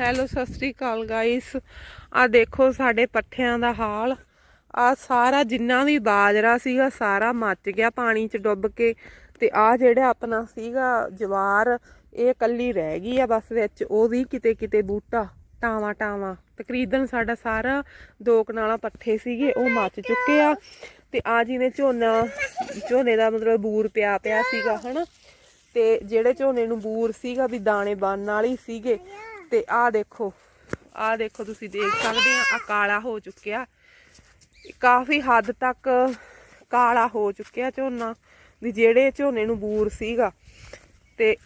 Hello, Sat Sri ਅਕਾਲ guys ਆ ਦੇਖੋ ਸਾਡੇ ਪੱਠਿਆਂ ਦਾ ਹਾਲ। ਆ ਸਾਰਾ ਜਿੰਨਾ ਵੀ ਬਾਜਰਾ ਸੀਗਾ, ਸਾਰਾ ਮੱਚ ਗਿਆ ਪਾਣੀ 'ਚ ਡੁੱਬ ਕੇ। ਤੇ ਆ ਜਿਹੜਾ ਆਪਣਾ ਸੀਗਾ ਜਵਾਰ, ਇਹ ਕੱਲੀ ਰਹਿ ਗਈ ਆ ਬਸ ਵਿੱਚ। ਉਹਦੀ ਕਿਤੇ ਕਿਤੇ ਬੂਟਾ, ਟਾਵਾ ਟਾਵਾ। ਤਕਰੀਬਨ ਸਾਡਾ ਸਾਰਾ ਦੋ ਕਨਾਲਾ ਪੱਠੇ ਸੀਗੇ, ਉਹ ਮੱਚ ਚੁੱਕੇ ਆ। ਤੇ ਆ ਜਿਵੇਂ ਝੋਨਾ, ਝੋਨੇ ਦਾ ਮਤਲਬ ਬੂਰ ਪਿਆ ਪਿਆ ਸੀਗਾ, ਹਨਾ? ਤੇ ਜਿਹੜੇ ਝੋਨੇ ਨੂੰ ਬੂਰ ਸੀਗਾ ਵੀ ਦਾਣੇ ਬਣਨ ਵਾਲੀ ਸੀਗੇ ਤੇ ਆਹ ਦੇਖੋ ਆਹ ਦੇਖੋ ਤੁਸੀਂ ਦੇਖ ਸਕਦੇ ਆ ਆ ਕਾਲਾ ਹੋ ਚੁੱਕਿਆ। ਕਾਫੀ ਹੱਦ ਤੱਕ ਕਾਲਾ ਹੋ ਚੁੱਕਿਆ ਝੋਨਾ, ਵੀ ਜਿਹੜੇ ਝੋਨੇ ਨੂੰ ਬੂਰ ਸੀਗਾ। ਤੇ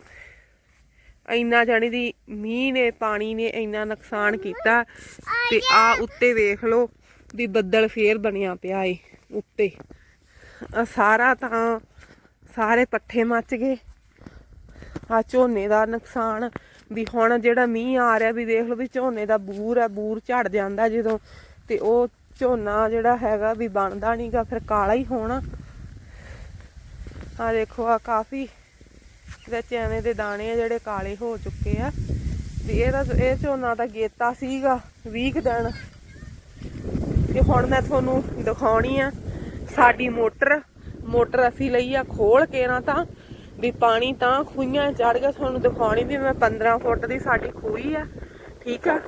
ਇੰਨਾ ਜਾਣੀ ਦੀ ਮੀਂਹ ਨੇ, ਪਾਣੀ ਨੇ ਇੰਨਾ ਨੁਕਸਾਨ ਕੀਤਾ, ਤੇ ਆ ਉੱਤੇ ਵੇਖ ਲਓ ਵੀ ਬੱਦਲ ਫੇਰ ਬਣਿਆ ਪਿਆ ਏ ਉੱਤੇ। ਆਹ ਸਾਰਾ ਤਾਂ ਸਾਰੇ ਪੱਠੇ ਮੱਚ ਗਏ। ਆ ਝੋਨੇ ਦਾ ਨੁਕਸਾਨ ਵੀ ਹੁਣ ਜਿਹੜਾ ਮੀਂਹ ਆ ਰਿਹਾ, ਵੀ ਦੇਖ ਲਓ ਵੀ ਝੋਨੇ ਦਾ ਬੂਰ ਹੈ ਬੂਰ ਝੜ ਜਾਂਦਾ ਜਦੋਂ, ਤੇ ਉਹ ਝੋਨਾ ਜਿਹੜਾ ਹੈਗਾ ਵੀ ਬਣਦਾ ਨਹੀਂਗਾ ਫਿਰ ਕਾਲਾ ਹੀ ਹੋਣਾ। ਆ ਦੇਖੋ ਆ ਕਾਫੀ ਵਿੱਚ ਐਵੇਂ ਦੇ ਦਾਣੇ ਆ ਜਿਹੜੇ ਕਾਲੇ ਹੋ ਚੁੱਕੇ ਆ। ਵੀ ਇਹਦਾ ਇਹ ਝੋਨਾ ਦਾ ਗੇਤਾ ਸੀਗਾ 20 ਕੁ ਦਿਨ। ਤੇ ਹੁਣ ਮੈਂ ਤੁਹਾਨੂੰ ਦਿਖਾਉਣੀ ਆ ਸਾਡੀ ਮੋਟਰ। ਮੋਟਰ ਅਸੀਂ ਲਈ ਆ ਖੋਲ ਕੇ ਨਾ ਤਾਂ। ਵੀ ਪਾਣੀ ਤਾਂ ਖੂਹੀਆਂ ਚੜ ਗਿਆ, ਤੁਹਾਨੂੰ ਦਿਖਾਉਣੀ ਵੀ ਮੈਂ 15 ਫੁੱਟ ਦੀ ਸਾਡੀ ਖੂਹੀ ਆ, ਠੀਕ ਆ?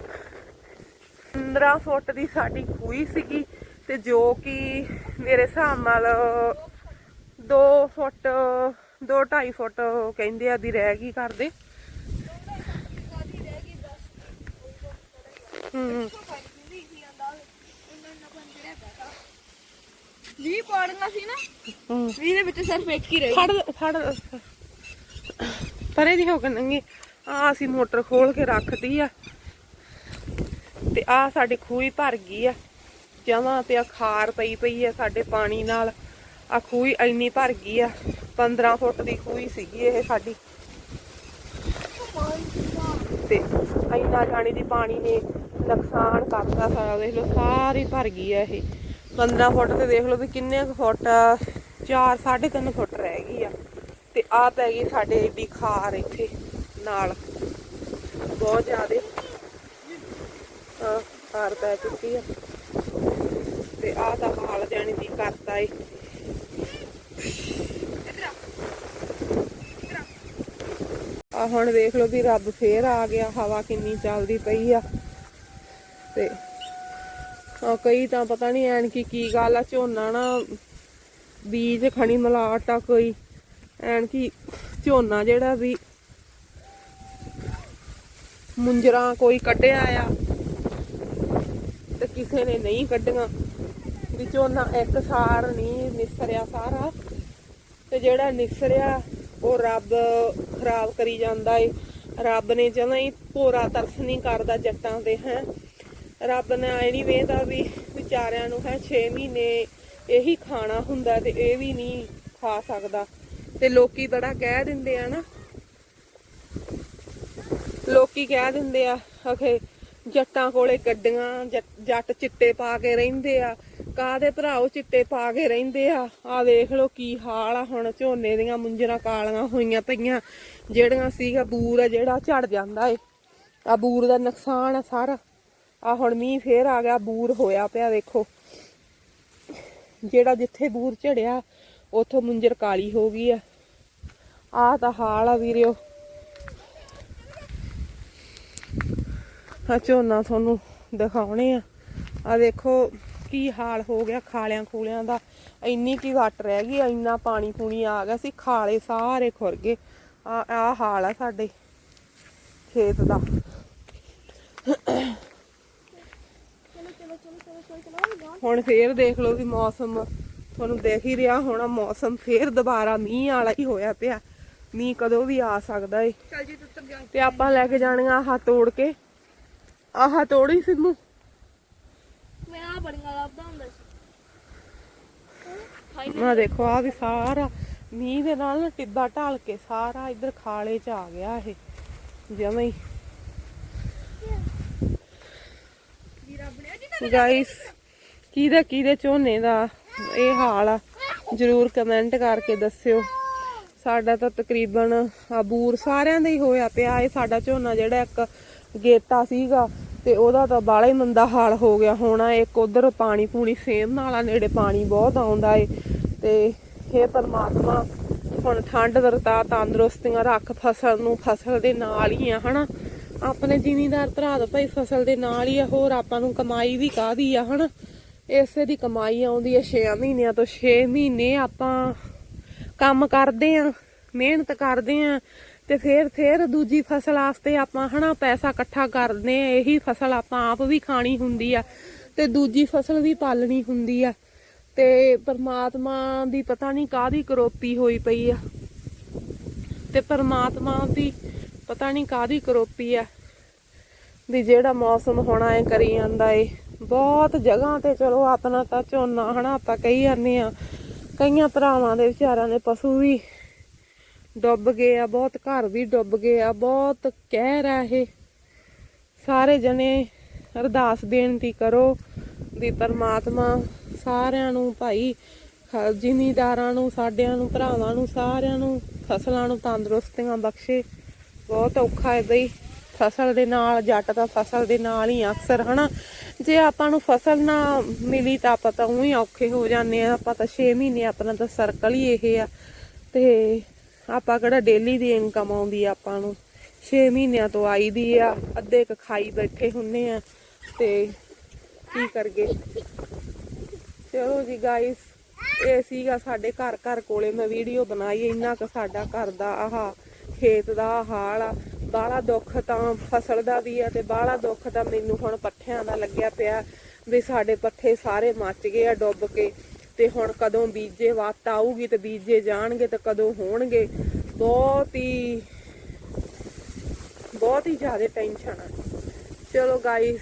15 ਫੁੱਟ ਦੀ ਸਾਡੀ ਖੂਈ ਸੀਗੀ ਤੇ ਜੋ ਕਿ ਮੇਰੇ ਹਿਸਾਬ ਨਾਲ 2 ਫੁੱਟ 2 2.5 ਫੁੱਟ ਕਹਿੰਦੇ ਆ ਦੀ ਰਹਿ ਗਈ ਕਰਦੇ ਹੂੰ। ਵੀ ਪਾੜਨਾ ਸੀ ਨਾ ਹੂੰ। ਵੀ ਦੇ ਵਿੱਚ ਸਿਰਫ ਇੱਕ ਹੀ ਰਹੀ। ਫੜ ਫੜ। ਪਰੇ ਦੀ ਹੋ ਕੇ ਨੰਗੀ। ਆ ਅਸੀਂ ਮੋਟਰ ਖੋਲ ਕੇ ਰੱਖਤੀ ਆ। ਤੇ ਆ ਸਾਡੀ ਖੂਹੀ ਭਰ ਗਈ ਆ। ਜਮਾਂ ਤੇ ਆ ਖਾਰ ਪਈ ਪਈ ਆ ਸਾਡੇ ਪਾਣੀ ਨਾਲ। ਆ ਖੂਹੀ ਇੰਨੀ ਭਰ ਗਈ ਆ। 15 ਫੁੱਟ ਦੀ ਖੂਹੀ ਸੀਗੀ ਇਹ ਸਾਡੀ। ਤੇ ਇੰਨਾ ਜਾਣੀ ਦੀ ਪਾਣੀ ਨੇ ਨੁਕਸਾਨ ਕਰਤਾ ਸਾਰਾ। ਦੇਖ ਲਓ ਸਾਰੀ ਭਰ ਗਈ ਆ ਇਹ। 15 ਫੁੱਟ ਤੇ ਦੇਖ ਲਓ ਵੀ ਕਿੰਨੇ ਕੁ ਫੁੱਟ 4 3.5 ਫੁੱਟ ਰਹਿ ਗਈ ਆ। ਤੇ ਆ ਪੈ ਗਈ ਸਾਡੇ ਏਡੀ ਖਾਰ ਇੱਥੇ ਨਾਲ। ਬਹੁਤ ਜ਼ਿਆਦੇ ਆ ਖਾਰ ਪੈ ਚੁੱਕੀ ਆ। ਤੇ ਆ ਤਾਂ ਹਾਲ ਜਾਣੀ ਦੀ ਕਰਤਾ ਏ। ਆ ਹੁਣ ਦੇਖ ਲਓ ਵੀ ਰੱਬ ਫੇਰ ਆ ਗਿਆ, ਹਵਾ ਕਿੰਨੀ ਚੱਲਦੀ ਪਈ ਆ। ਤੇ ਕਈ ਤਾਂ ਪਤਾ ਨਹੀਂ ਐਨ ਕੀ ਕੀ ਗੱਲ ਆ, ਝੋਨਾ ਨਾ ਬੀਜ ਖਣੀ ਮਲਾਟ ਆ ਕੋਈ। ਐਨ ਕੀ ਝੋਨਾ ਜਿਹੜਾ ਵੀ ਮੁੰਜਰਾ ਕੋਈ ਕੱਢਿਆ ਆ ਤੇ ਕਿਸੇ ਨੇ ਨਹੀਂ ਕੱਢੀਆਂ, ਵੀ ਝੋਨਾ ਇੱਕ ਸਾਰ ਨਹੀਂ ਨਿਸਰਿਆ ਸਾਰਾ। ਤੇ ਜਿਹੜਾ ਨਿਸਰਿਆ, ਉਹ ਰੱਬ ਖਰਾਬ ਕਰੀ ਜਾਂਦਾ ਏ। ਰੱਬ ਨੇ ਜਮਾਂ ਹੀ ਭੋਰਾ ਤਰਸ ਨਹੀਂ ਕਰਦਾ ਜੱਟਾਂ ਤੇ ਹੈ। ਰੱਬ ਨੇ ਆਏ ਨਹੀਂ ਵੇਖਦਾ ਵੀ ਵਿਚਾਰਿਆਂ ਨੂੰ ਹੈ 6 ਮਹੀਨੇ ਇਹੀ ਖਾਣਾ ਹੁੰਦਾ ਤੇ ਇਹ ਵੀ ਨਹੀਂ ਖਾ ਸਕਦਾ। ਤੇ ਲੋਕੀ ਬੜਾ ਕਹਿ ਦਿੰਦੇ ਆ ਨਾ। ਲੋਕੀ ਕਹਿ ਦਿੰਦੇ ਆ, ਅਖੇ ਜੱਟਾਂ ਕੋਲੇ ਗੱਡੀਆਂ, ਜੱਟ- ਜੱਟ ਚਿੱਟੇ ਪਾ ਕੇ ਰਹਿੰਦੇ ਆ। ਕਾਦੇ ਭਰਾਓ ਚਿੱਟੇ ਪਾ ਕੇ ਰਹਿੰਦੇ ਆ? ਆ ਦੇਖ ਲਓ ਕੀ ਹਾਲ ਆ ਹੁਣ, ਝੋਨੇ ਦੀਆਂ ਮੁੰਜਰਾਂ ਕਾਲੀਆਂ ਹੋਈਆਂ ਪਈਆਂ, ਜਿਹੜੀਆਂ ਸੀਗਾ ਬੂਰ ਆ ਜਿਹੜਾ ਝੜ ਜਾਂਦਾ ਏ। ਆ ਬੂਰ ਦਾ ਨੁਕਸਾਨ ਆ ਸਾਰਾ। ਆ ਹੁਣ ਮੀਂਹ ਫੇਰ ਆ ਗਿਆ, ਬੂਰ ਹੋਇਆ ਪਿਆ ਵੇਖੋ। ਜਿਹੜਾ ਜਿੱਥੇ ਬੂਰ ਝੜਿਆ, ਉਥੋਂ ਮੁੰਜਰ ਕਾਲੀ ਹੋ ਗਈ ਆ। ਆ ਤਾਂ ਹਾਲ ਆ ਵੀਰਿਓ। ਆ ਝੋਨਾ ਤੁਹਾਨੂੰ ਦਿਖਾਉਣੇ ਆ। ਆ ਦੇਖੋ ਕੀ ਹਾਲ ਹੋ ਗਿਆ ਖਾਲਿਆਂ ਖੂਲਿਆਂ ਦਾ। ਇੰਨੀ ਕੀ ਵੱਟ ਰਹਿ ਗਈ ਇੰਨਾ ਪਾਣੀ ਪੂਣੀ ਆ ਗਿਆ ਸੀ, ਖਾਲੇ ਸਾਰੇ ਖੁਰ ਗਏ। ਆ ਆ ਹਾਲ ਆ ਸਾਡੇ ਖੇਤ ਦਾ ਚਲੋ ਚਲੋ ਚਲੋ ਚਲੋ ਚਲੋ ਚਲੋ ਹੁਣ ਫੇਰ ਦੇਖ ਲਓ ਵੀ ਮੌਸਮ ਤੁਹਾਨੂੰ ਦੇਖ ਹੀ ਰਿਹਾ ਹੋਣਾ ਮੌਸਮ ਫੇਰ ਦੁਬਾਰਾ ਮੀਂਹ ਵਾਲਾ ਹੀ ਹੋਇਆ ਪਿਆ। ਮੀਂਹ ਕਦੋਂ ਵੀ ਆ ਸਕਦਾ ਏ। ਚੱਲ ਜੀ ਤੂੰ ਜਾ। ਤੇ ਆਪਾਂ ਲੈ ਕੇ ਜਾਣੀਆਂ ਆਹ ਤੋੜ ਕੇ। ਆਹ ਤੋੜੀ ਸਿੰਮੂ। ਮੈਂ ਆ ਬੜੀਆਂ ਲੱਭਦਾ ਹੁੰਦਾ ਸੀ। ਆ ਦੇਖੋ ਆ ਵੀ ਸਾਰਾ ਮੀਂਹ ਦੇ ਨਾਲ ਨਾ ਟਿੱਬਾ ਢਾਲ ਕੇ ਸਾਰਾ ਇੱਧਰ ਖਾਲੇ ਚ ਆ ਗਿਆ ਇਹ। ਜਮਾਂ ਹੀ ਵੀ ਰੱਬ ਨੇ ਜੀ ਗਾਇਸ ਕਿਹਦਾ, ਕਿਹਦੇ ਝੋਨੇ ਦਾ ਇਹ ਹਾਲ ਆ? ਜਰੂਰ ਕਮੈਂਟ ਕਰਕੇ ਦੱਸਿਓ। ਸਾਡਾ ਤਾਂ ਤਕਰੀਬਨ ਆ ਸਾਰਿਆਂ ਦਾ ਹੀ ਹੋਇਆ ਪਿਆ। ਇਹ ਸਾਡਾ ਝੋਨਾ ਜਿਹੜਾ ਇੱਕ ਗੇਤਾ ਸੀਗਾ ਤੇ ਉਹਦਾ ਤਾਂ ਬਾਲਾ ਹੀ ਮੰਦਾ ਹਾਲ ਹੋ ਗਿਆ। ਹੋਣਾ ਇੱਕ ਉਧਰ ਪਾਣੀ ਪੂਣੀ ਸੇਮ ਨਾਲਾ ਨੇੜੇ ਪਾਣੀ ਬਹੁਤ ਆਉਂਦਾ ਏ। ਤੇ हे ਪਰਮਾਤਮਾ ਹੁਣ ਠੰਡ ਵਰਤਾ ਤੰਦਰੁਸਤੀਆਂ ਰੱਖ, ਫਸਲ ਨੂੰ ਫਸਲ ਦੇ ਨਾਲ ਹੀ ਆ, ਹਨਾ? ਆਪਣੇ ਜ਼ਿਮੀਂਦਾਰ ਭਰਾ ਦਾ ਭਾਈ ਫਸਲ ਦੇ ਨਾਲ ਹੀ ਆ, ਹੋਰ ਆਪਾਂ ਨੂੰ ਕਮਾਈ ਵੀ ਕਾਦੀ ਆ, ਹਨਾ? ਇਸੇ ਦੀ ਕਮਾਈ ਆਉਂਦੀ ਹੈ 6 ਮਹੀਨਿਆਂ ਤੋਂ 6 ਮਹੀਨੇ ਆਪਾਂ ਕੰਮ ਕਰਦੇ ਆ, ਮਿਹਨਤ ਕਰਦੇ ਆ, ਤੇ ਫਿਰ ਫਿਰ ਦੂਜੀ ਫਸਲ ਵਾਸਤੇ ਆਪਾਂ, ਹਨਾ, ਪੈਸਾ ਇਕੱਠਾ ਕਰਦੇ ਆ, ਇਹੀ ਫਸਲ ਆਪਾਂ ਆਪ ਵੀ ਖਾਣੀ ਹੁੰਦੀ ਆ, ਤੇ ਦੂਜੀ ਫਸਲ ਵੀ ਪਾਲਣੀ ਹੁੰਦੀ ਆ, ਤੇ ਪਰਮਾਤਮਾ ਦੀ ਪਤਾ ਨਹੀਂ ਕਾਦੀ ਕਰੋਪੀ ਹੋਈ ਪਈ ਆ, ਤੇ ਪਰਮਾਤਮਾ ਦੀ ਪਤਾ ਨਹੀਂ ਕਾਦੀ ਕਰੋਪੀ ਆ ਵੀ ਜਿਹੜਾ ਮੌਸਮ ਹੋਣਾ ਏ ਕਰੀ ਜਾਂਦਾ ਏ। ਬਹੁਤ ਜਗ੍ਹਾ ਤੇ ਚਲੋ ਆਪਣਾ ਤਾਂ ਝੋਨਾ ਹਨਾ, ਆਪਾਂ ਕਹੀ ਜਾਂਦੇ ਆ ਕਈਆਂ ਭਰਾਵਾਂ ਦੇ ਵਿਚਾਰਿਆਂ ਦੇ ਪਸ਼ੂ ਵੀ ਡੁੱਬ ਗਏ ਆ, ਬਹੁਤ ਘਰ ਵੀ ਡੁੱਬ ਗਏ ਆ, ਬਹੁਤ ਕਹਿਰ ਆ ਇਹ। ਸਾਰੇ ਜਣੇ ਅਰਦਾਸ ਬੇਨਤੀ ਕਰੋ ਦੀ ਪਰਮਾਤਮਾ ਸਾਰਿਆਂ ਨੂੰ ਭਾਈ ਜ਼ਿਮੀਦਾਰਾਂ ਨੂੰ, ਸਾਡਿਆਂ ਨੂੰ, ਭਰਾਵਾਂ ਨੂੰ, ਸਾਰਿਆਂ ਨੂੰ, ਫਸਲਾਂ ਨੂੰ ਤੰਦਰੁਸਤੀਆਂ ਬਖਸ਼ੇ। ਬਹੁਤ ਔਖਾ ਹੈ। ਬਈ ਫਸਲ ਦੇ ਨਾਲ, ਜੱਟ ਤਾਂ ਫਸਲ ਦੇ ਨਾਲ ਹੀ ਅਕਸਰ, ਹਨਾ? ਜੇ ਆਪਾਂ ਨੂੰ ਫਸਲ ਨਾ ਮਿਲੀ ਤਾਂ ਆਪਾਂ ਤਾਂ ਉਹੀ ਔਖੇ ਹੋ ਜਾਂਦੇ ਆ। ਆਪਾਂ ਤਾਂ 6 ਮਹੀਨੇ ਆਪਣਾ ਤਾਂ ਸਰਕਲ ਹੀ ਇਹ ਆ। ਤੇ ਆਪਾਂ ਕਿਹੜਾ ਡੇਲੀ ਦੀ ਇਨਕਮ ਆਉਂਦੀ ਆ ਆਪਾਂ ਨੂੰ? 6 ਮਹੀਨਿਆਂ ਤੋਂ ਆਈ ਦੀ ਆ। ਅੱਧੇ ਕ ਖਾਈ ਬੈਠੇ ਹੁੰਨੇ ਆ। ਤੇ ਕੀ ਕਰਗੇ ਚਲੋ ਜੀ ਗਾਇਸ ਇਹ ਸੀਗਾ ਸਾਡੇ ਘਰ ਘਰ ਕੋਲੇ। ਮੈਂ ਵੀਡੀਓ ਬਣਾਈ, ਇੰਨਾ ਕੁ ਸਾਡਾ ਘਰ ਦਾ ਆਹਾ ਖੇਤ ਦਾ ਹਾਲ ਆ, ਬਾਹਲਾ ਦੁੱਖ ਤਾਂ ਫਸਲ ਦਾ ਵੀ ਆ ਤੇ ਬਾਹਲਾ ਦੁੱਖ ਤਾਂ ਮੈਨੂੰ ਹੁਣ ਪੱਠਿਆਂ ਦਾ ਲੱਗਿਆ ਪਿਆ ਵੀ ਸਾਡੇ ਪੱਠੇ ਸਾਰੇ ਮੱਚ ਗਏ ਆ ਡੁੱਬ ਕੇ ਤੇ ਹੁਣ ਕਦੋਂ ਬੀਜੇ ਵਾਤ ਆਊਗੀ ਤੇ ਬੀਜੇ ਜਾਣਗੇ ਤੇ ਕਦੋਂ ਹੋਣਗੇ, ਬਹੁਤ ਹੀ ਬਹੁਤ ਹੀ ਜ਼ਿਆਦਾ ਟੈਨਸ਼ਨ ਆ। ਚਲੋ ਗਾਇਸ